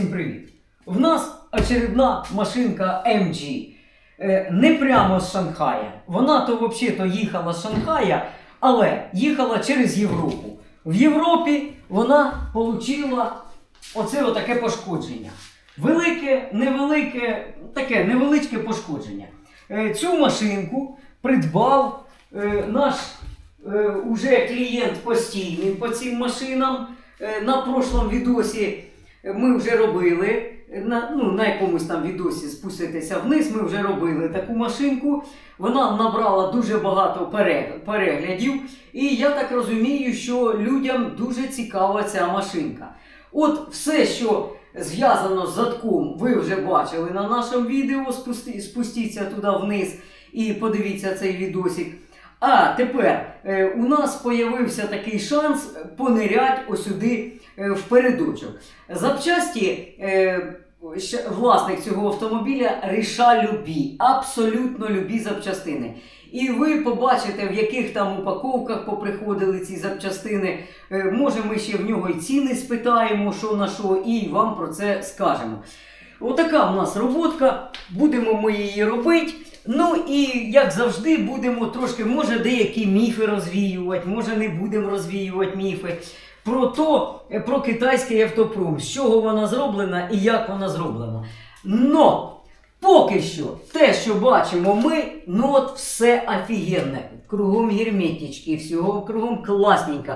всім привіт! В нас очередна машинка MG. Е, Не прямо з Шанхая. Вона то взагалі-то їхала з Шанхая, але їхала через Європу. В Європі вона отримала оце отаке пошкодження. Велике, невелике, таке невеличке пошкодження. Е, Цю машинку придбав е, наш уже клієнт постійний по цим машинам. На прошлому відосі ми вже робили. На, ну, на якомусь там відосі спуститися вниз, ми вже робили таку машинку. Вона набрала дуже багато переглядів. І я так розумію, що людям дуже цікава ця машинка. От все, що зв'язано з задком, ви вже бачили на нашому відео. Спусти, спустіться туди вниз і подивіться цей відосик. А тепер е, у нас появився такий шанс понирять осюди е, передочок. Запчасті е, власник цього автомобіля ріша любі, абсолютно любі запчастини. І ви побачите, в яких там упаковках поприходили ці запчастини. Може, ми ще в нього і ціни спитаємо, що на що, і вам про це скажемо. Отака в нас роботка, будемо ми її робити. Ну і як завжди, будемо трошки, може, деякі міфи розвіювати, може не будемо розвіювати міфи. Про то, е, про китайський автопром, з чого вона зроблена і як вона зроблена. Но поки що те, що бачимо ми, ну от все офігенне. Кругом герметички, всього кругом класненько.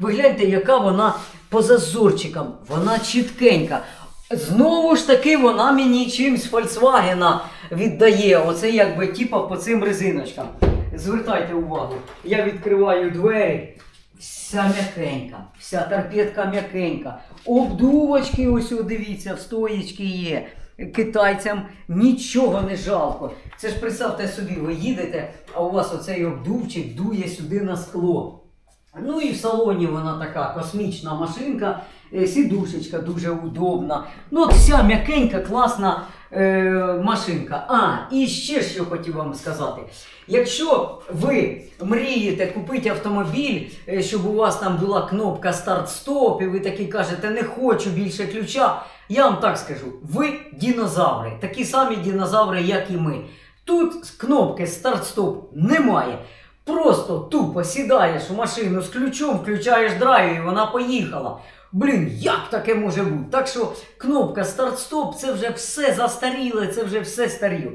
Ви гляньте, яка вона по зазорчикам, вона чіткенька. Знову ж таки, вона мені чимсь Volkswagen віддає. Оце якби типа по цим резиночкам. Звертайте увагу, я відкриваю двері. Вся м'якенька, вся торпедка м'якенька. Обдувочки, ось дивіться, в стоїчки є. Китайцям нічого не жалко. Це ж представте собі, ви їдете, а у вас оцей обдувчик дує сюди на скло. Ну і в салоні вона така космічна машинка, сідушечка дуже удобна. Ну, от вся м'якенька, класна е, машинка. А, і ще що хотів вам сказати. Якщо ви мрієте купити автомобіль, е, щоб у вас там була кнопка старт-стоп, і ви такі кажете, не хочу більше ключа, я вам так скажу: ви дінозаври, такі самі дінозаври, як і ми. Тут кнопки старт-стоп немає. Просто тупо сідаєш в машину з ключом, включаєш драйв і вона поїхала. Блін, як таке може бути? Так що кнопка старт-стоп це вже все застаріле, це вже все старіло.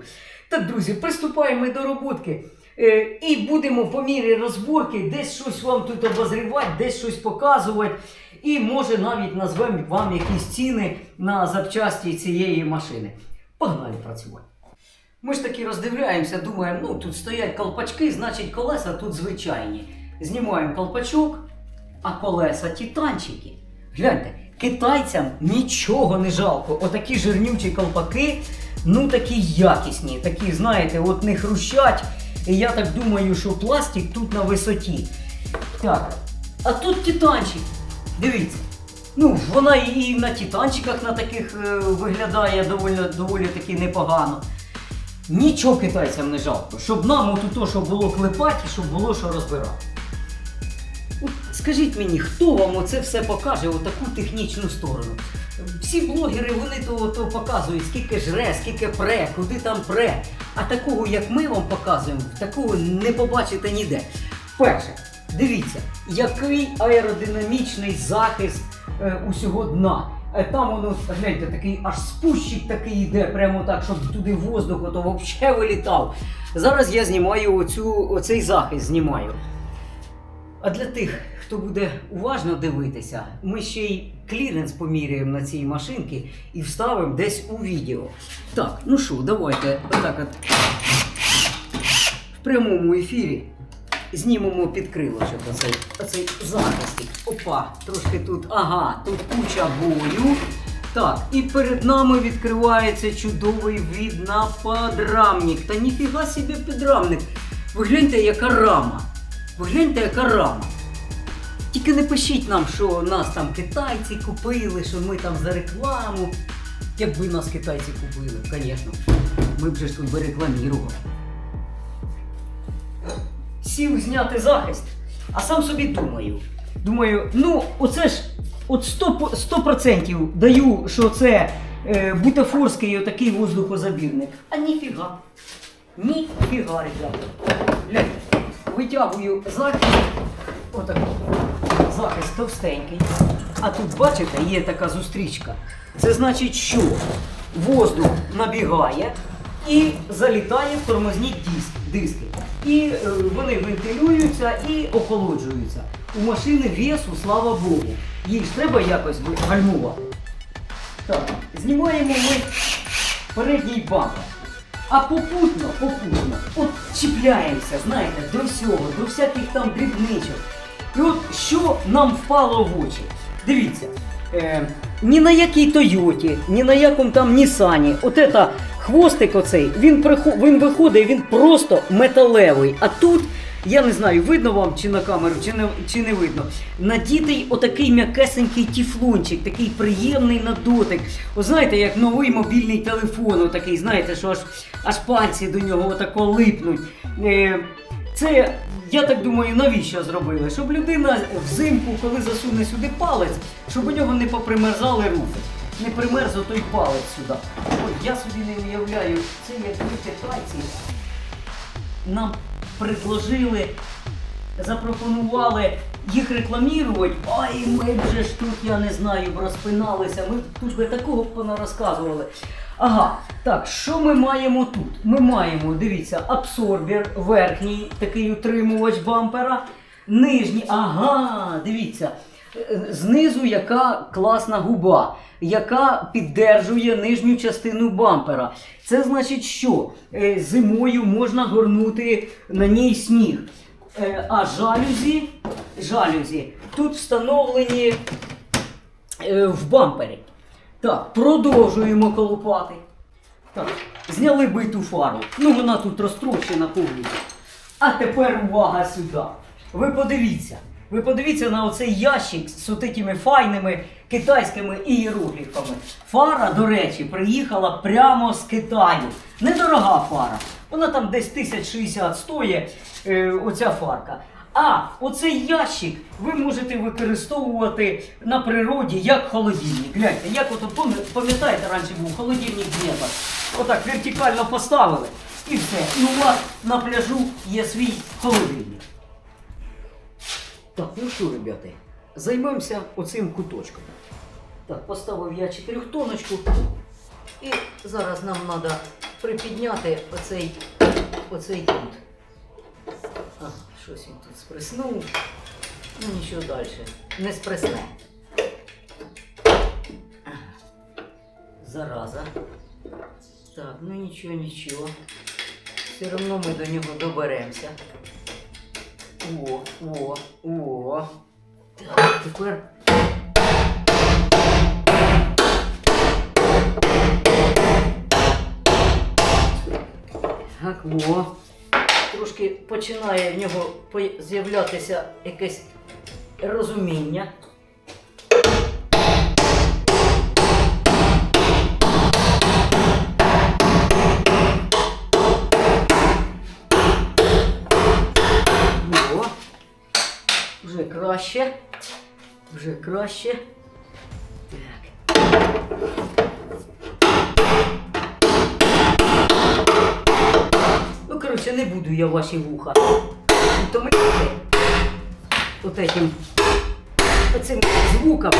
Так, друзі, приступаємо до роботки. Е, і будемо по мірі розборки десь щось вам тут обозрівати, десь щось показувати. І може навіть назвемо вам якісь ціни на запчасті цієї машини. Погнали працювати. Ми ж таки роздивляємося, думаємо, ну тут стоять колпачки, значить колеса тут звичайні. Знімаємо колпачок, а колеса титанчики. Гляньте, китайцям нічого не жалко. Отакі жирнючі колпаки, ну такі якісні, такі, знаєте, от не хрущать. І я так думаю, що пластик тут на висоті. Так, а тут титанчик. Дивіться. Ну, вона і на титанчиках на таких е, виглядає доволі, доволі таки непогано. Нічого китайцям не жалко, щоб нам от то, що було клепати, щоб було що розбирати. Скажіть мені, хто вам оце все покаже, отаку технічну сторону? Всі блогери вони то, то показують, скільки жре, скільки пре, куди там пре. А такого, як ми вам показуємо, такого не побачите ніде. Перше, дивіться, який аеродинамічний захист е, усього дна. Е, Там воно, гляньте, такий аж спущик такий йде, прямо так, щоб туди воздух ото взагалі вилітав. Зараз я знімаю оцю, оцей захист знімаю. А для тих, хто буде уважно дивитися, ми ще й кліренс поміряємо на цій машинці і вставимо десь у відео. Так, ну що, давайте отак от в прямому ефірі знімемо під крилочок оцей, оцей захистик. Опа, трошки тут, ага, тут куча бою. Так, і перед нами відкривається чудовий від на подрамник. Та ніфіга собі підрамник. Ви гляньте, яка рама. Ви гляньте, яка рама. Тільки не пишіть нам, що нас там китайці купили, що ми там за рекламу. Якби нас китайці купили, звісно, ми б же тут би рекламірували. Сів зняти захист, а сам собі думаю. Думаю, ну, оце ж от 100%, 100% даю, що це е, бутафорський отакий воздухозабірник. А ніфіга. Ніфіга, ребята. Гляньте, витягую захист. Отак. Захист товстенький. А тут, бачите, є така зустрічка. Це значить, що воздух набігає і залітає в тормозні диски. І е, вони вентилюються і охолоджуються. У машини весу, слава Богу. Їй ж треба якось гальмувати. Так, знімаємо ми передній бампер. А попутно, попутно, от чіпляємося, знаєте, до всього, до всяких там дрібничок. І от що нам впало в очі? Дивіться, е, ні на якій Тойоті, ні на якому там Нісані, от ета хвостик оцей, він, прихо- він виходить, він просто металевий. А тут, я не знаю, видно вам чи на камеру, чи не, чи не видно. Надітий отакий м'якесенький тіфлончик, такий приємний на дотик. О, знаєте, як новий мобільний телефон, отакий, знаєте, що аж, аж пальці до нього отако липнуть. Е, це, я так думаю, навіщо зробили? Щоб людина взимку, коли засуне сюди палець, щоб у нього не попримерзали руки. Не примерз той палець сюди. От я собі не уявляю, це як ви китайці нам предложили, запропонували їх рекламувати. Ай, ми вже ж тут, я не знаю, розпиналися. Ми тут би такого б понарозказували. Ага, так, що ми маємо тут? Ми маємо, дивіться, абсорбер верхній, такий утримувач бампера, нижній, ага, дивіться. е, Знизу яка класна губа, яка піддержує нижню частину бампера. Це значить, що Е, зимою можна горнути на ній сніг. Е, А жалюзі, жалюзі тут встановлені в бампері. Так, продовжуємо колупати. Так, зняли биту фару. Ну, вона тут розтрощена повністю. А тепер увага сюди. Ви подивіться. Ви подивіться на оцей ящик з отими файними китайськими ієрогліфами. Фара, до речі, приїхала прямо з Китаю. Недорога фара. Вона там десь 1060 стоїть, е, оця фарка. А оцей ящик ви можете використовувати на природі як холодильник. Гляньте, як пам'ят- пам'ятаєте, раніше був холодильник Дніпро. Отак вертикально поставили і все. І у вас на пляжу є свій холодильник. Так, ну що, ребята, займемося оцим куточком. Так, поставив я чотирьохтоночку. І зараз нам треба припідняти оцей, оцей кут. Ага, щось він тут спреснув. Ну нічого далі. Не спресне. Зараза. Так, ну нічого, нічого. Все одно ми до нього доберемося. О, о, о. Так, тепер. Так, о. Починає в нього з'являтися якесь розуміння. Вже краще. Вже краще. Так. Коротше, не буду я ваші вуха. Утомити от этим, оцим звуком.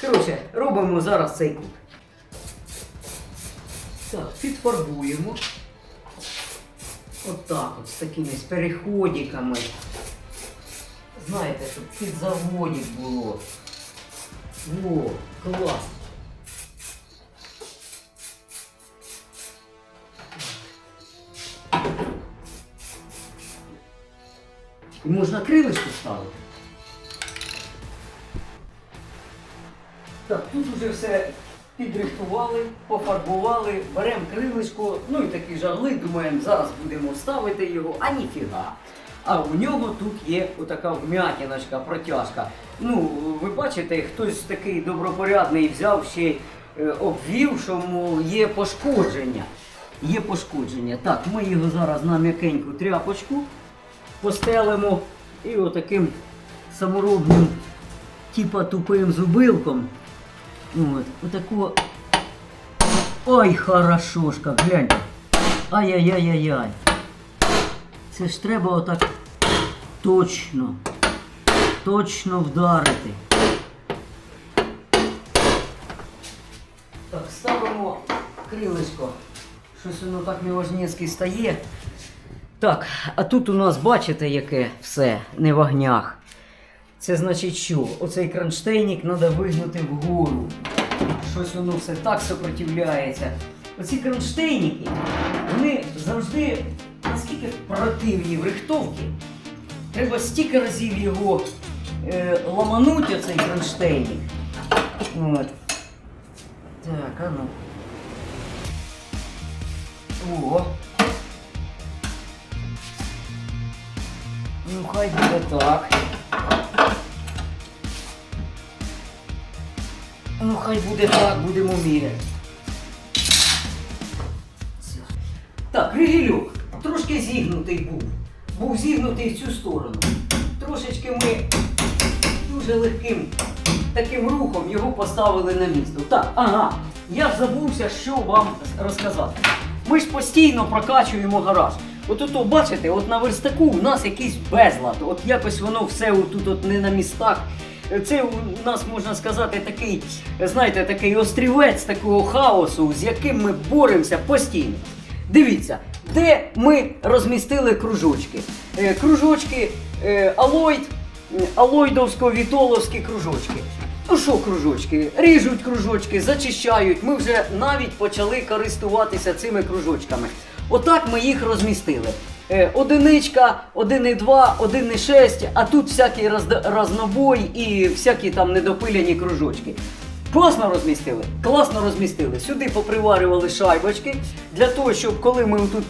Коротше, робимо зараз цей кут. Так, підфарбуємо. Отак от, з такими з переходиками. Знаєте, щоб під заводик було. О, клас. І можна крилишко ставити. Так, тут вже все підрихтували, пофарбували, беремо крилишко, ну і такі жагли, думаємо, зараз будемо ставити його, а ніфіга. А у нього тут є отака вм'ятіночка, протяжка. Ну, ви бачите, хтось такий добропорядний взяв ще е, обвів, що мов, є пошкодження. Є пошкодження. Так, ми його зараз на м'якеньку тряпочку. Постелимо і отаким саморобним, типа тупим зубилком. От, отако. Ой, хорошошка, гляньте. Ай-яй-яй-яй-яй. Це ж треба отак точно, точно вдарити. Так, ставимо крилечко. Щось воно так неважнєцьки стає. Так, а тут у нас бачите, яке все не в огнях. Це значить що? Оцей кронштейник треба вигнути вгору. Щось воно все так сопротивляється. Оці кронштейники, вони завжди наскільки противні в рихтовці. Треба стільки разів його е, ламануть, оцей кронштейник. От. Так, а ну. О. Ну, хай буде так. Ну, хай буде так, будемо міряти. Так, ригелюк трошки зігнутий був. Був зігнутий в цю сторону. Трошечки ми дуже легким таким рухом його поставили на місто. Так, ага, я забувся, що вам розказати. Ми ж постійно прокачуємо гараж. От ото, бачите, от на верстаку у нас якийсь безлад. От якось воно все тут от не на містах. Це у нас можна сказати такий, знаєте, такий острівець такого хаосу, з яким ми боремося постійно. Дивіться, де ми розмістили кружочки. Е, кружочки е, Алойд, м, Алойдовсько-Вітоловські кружочки. Ну що кружочки? Ріжуть кружочки, зачищають. Ми вже навіть почали користуватися цими кружочками. Отак ми їх розмістили. Е, Одиничка, 1,2, 1,6, а тут всякий разнобой і всякі там недопиляні кружочки. Класно розмістили? Класно розмістили. Сюди поприварювали шайбочки для того, щоб коли ми тут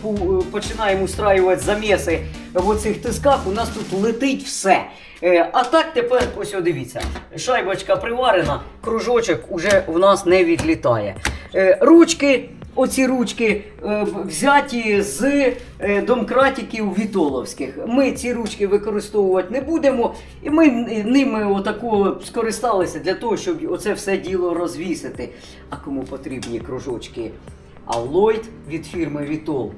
починаємо устраювати заміси в оцих тисках, у нас тут летить все. Е, А так тепер ось дивіться. Шайбочка приварена, кружочок уже в нас не відлітає. Е, Ручки. Оці ручки е, взяті з е, домкратиків Вітоловських. Ми ці ручки використовувати не будемо, і ми ними отако скористалися для того, щоб оце все діло розвісити. А кому потрібні кружочки Аллойд від фірми Вітол.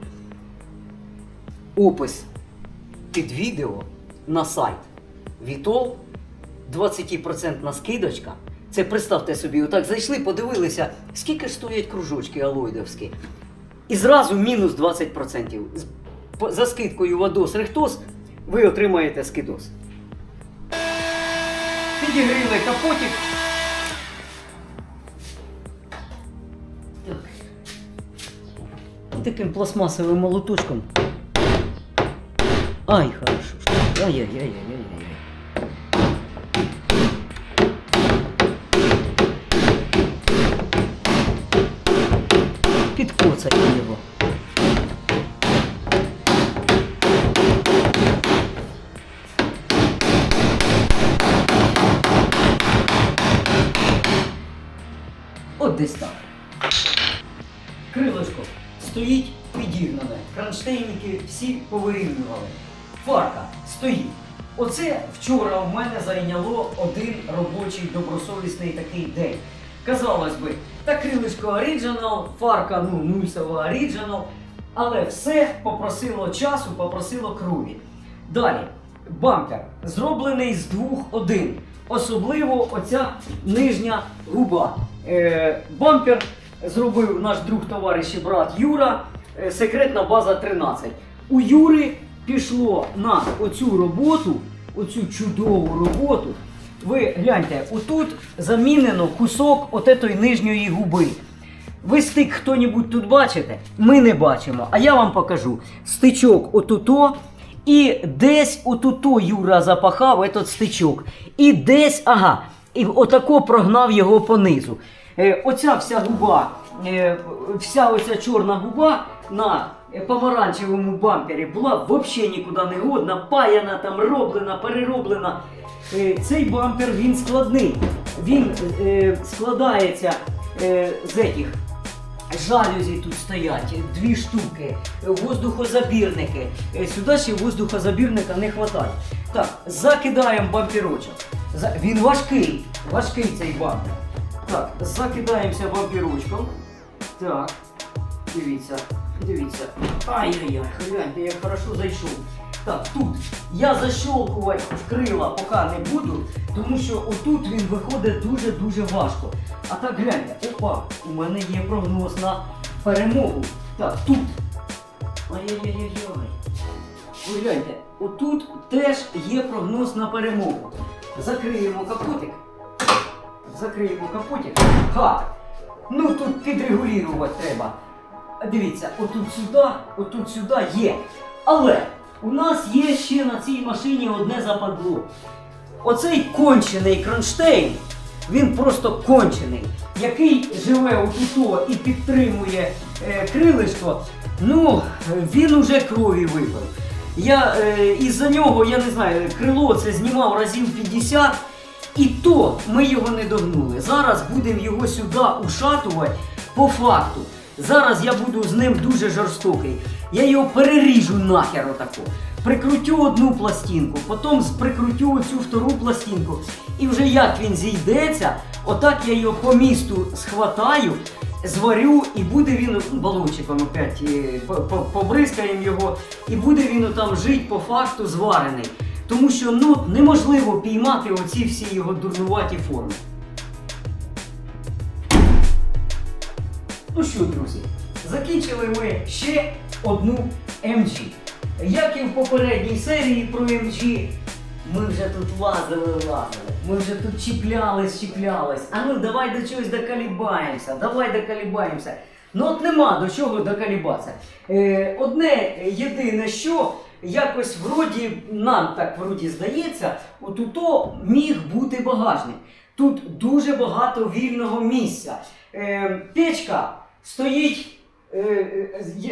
Опис під відео на сайт Вітол 20% скидочка. Це представте собі, отак зайшли, подивилися, скільки стоять кружочки алоїдовські. І зразу мінус 20%. За скидкою Вадос Рехтос ви отримаєте скидос. Підігріли капотик. Так. Таким пластмасовим молоточком. Ай, хорошо. Ай-яй-яй-яй-яй-яй. Підкоцай його. От десь так. Крилишко стоїть підігнане. Кронштейники всі повирівнювали. Фарка стоїть. Оце вчора в мене зайняло один робочий добросовісний такий день. Казалось би, та крилишко оригінал, фарка ну, нульсова оригінал, але все попросило часу, попросило крові. Далі, бампер зроблений з двох один. Особливо оця нижня губа. Е, бампер зробив наш друг товариш і брат Юра, е, секретна база 13. У Юри пішло на оцю роботу, оцю чудову роботу. Ви гляньте, отут замінено кусок от етої нижньої губи. Ви стик хто-небудь тут бачите? Ми не бачимо. А я вам покажу. Стичок отуто. І десь отуто Юра запахав этот стичок. І десь, ага, і отако прогнав його понизу. Е, оця вся губа, е, вся оця чорна губа на помаранчевому бампері була взагалі нікуди не годна, паяна, там роблена, перероблена. Е, цей бампер він складний. Він е, складається е, з этих жалюзі тут стоять, дві штуки, воздухозабірники. Е, Сюди ще воздухозабірника не вистачає. Так, закидаємо бампірочок. Він важкий, важкий цей бампер. Так, закидаємося бампірочком. Так, дивіться, дивіться. Ай-яй-яй, гляньте, як хорошо зайшов. Так, тут я защолкувати в крила поки не буду, тому що отут він виходить дуже-дуже важко. А так гляньте, опа, у мене є прогноз на перемогу. Так, тут. Ай-яй-яй-яй. Ви гляньте, отут теж є прогноз на перемогу. Закриємо капотик. Закриємо капотик. Ха! Ну тут підрегулювати треба. Дивіться, отут сюди, отут сюди є. Але у нас є ще на цій машині одне западло. Оцей кончений кронштейн, він просто кончений, який живе отуто і підтримує е, крилишко, ну, він уже крові випив. Я е, із-за нього, я не знаю, крило це знімав разів 50, і то ми його не догнули. Зараз будемо його сюди ушатувати по факту. Зараз я буду з ним дуже жорстокий. Я його переріжу нахер отако. Прикрутю одну пластинку, потім прикрутю оцю втору пластинку. І вже як він зійдеться, отак я його по місту схватаю, зварю, і буде він балончиком опять по- по- побризкаємо його, і буде він там жити по факту зварений. Тому що ну, неможливо піймати оці всі його дурнуваті форми. Ну що, друзі, закінчили ми ще одну MG. Як і в попередній серії про MG, ми вже тут лазили, лазили. Ми вже тут чіплялись, чіплялись. А ну давай до чогось доколібаємося, давай доколібаємося. Ну от нема до чого доколібатися. Е, одне єдине, що якось вроді, нам так вроді здається, от уто міг бути багажник. Тут дуже багато вільного місця. Е, печка стоїть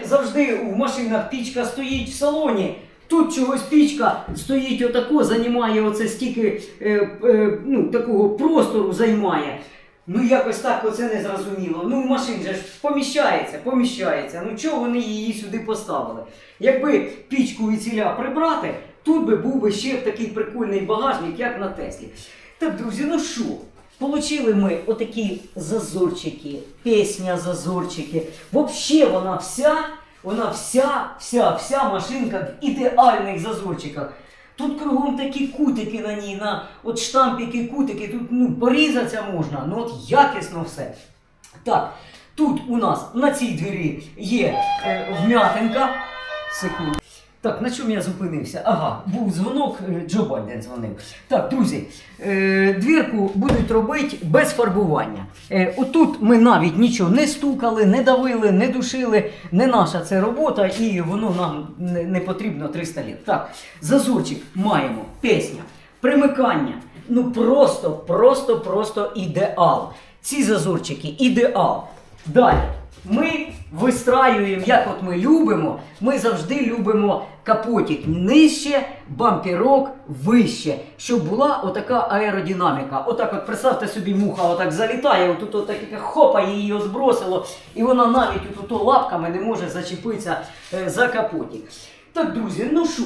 завжди в машинах пічка стоїть в салоні. Тут чогось пічка стоїть отако, займає оце стільки е, е, ну, такого простору займає. Ну якось так оце не зрозуміло. Ну машин же ж поміщається, поміщається. Ну чого вони її сюди поставили? Якби пічку від ціля прибрати, тут би був би ще такий прикольний багажник, як на Теслі. Так, друзі, ну що? Получили ми отакі зазорчики, пісня зазорчики. Вообще вона вся, вона вся, вся, вся машинка в ідеальних зазорчиках. Тут кругом такі кутики на ній, на от штампики, кутики, тут ну, порізатися можна, ну от якісно все. Так, тут у нас на цій двері є е, вм'ятинка. Секунду. Так, на чому я зупинився? Ага, був дзвонок, е, Джо Байден дзвонив. Так, друзі, е, двірку будуть робити без фарбування. Е, отут ми навіть нічого не стукали, не давили, не душили. Не наша це робота, і воно нам не, потрібно 300 літ. Так, зазорчик маємо, пісня, примикання. Ну просто, просто, просто ідеал. Ці зазорчики ідеал. Далі. Ми вистраюємо, як от ми любимо, ми завжди любимо капотик нижче, бампірок вище, щоб була отака аеродинаміка. Отак от представте собі, муха отак залітає, отут от таке хопа її відбросило, і вона навіть отут лапками не може зачепитися е, за капотик. Так, друзі, ну що,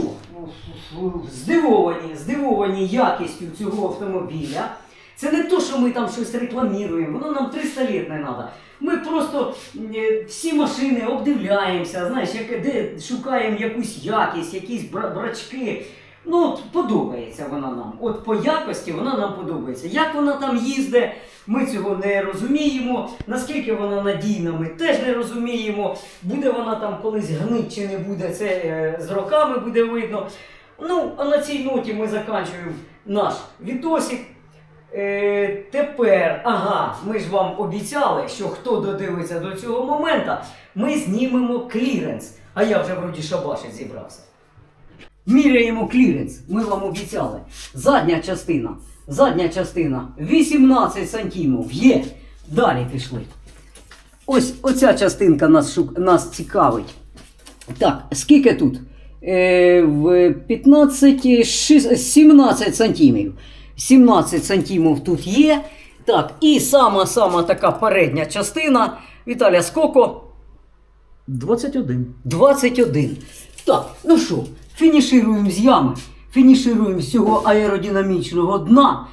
здивовані, здивовані якістю цього автомобіля. Це не то, що ми там щось рекламуємо, воно нам 300 літ не треба. Ми просто е, всі машини обдивляємося, знаєш, як, де шукаємо якусь якість, якісь брачки. Ну, от подобається вона нам. От по якості вона нам подобається. Як вона там їздить, ми цього не розуміємо. Наскільки вона надійна, ми теж не розуміємо. Буде вона там колись гнить чи не буде, це е, з роками буде видно. Ну, а на цій ноті ми закінчуємо наш відосик. Е, тепер, ага, ми ж вам обіцяли, що хто додивиться до цього моменту, ми знімемо кліренс. А я вже вроді шабашить зібрався. Міряємо кліренс, ми вам обіцяли. Задня частина. Задня частина 18 сантимів. Є. Далі пішли. Ось оця частинка нас, шук... нас цікавить. Так, скільки тут? Е, в 15, шіс- 17 сантимів. 17 сантимів тут є. Так, і сама-сама така передня частина. Віталя, скільки? 21. 21. Так, ну що, фінішируємо з ями, фінішируємо з цього аеродинамічного дна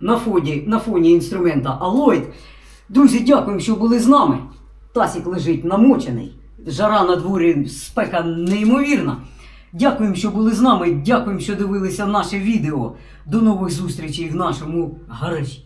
на фоні, на фоні інструмента Алоїд. Друзі, дякуємо, що були з нами. Тасік лежить намочений. Жара на дворі, спека неймовірна. Дякуємо, що були з нами. Дякуємо, що дивилися наше відео. До нових зустрічей в нашому гаражі.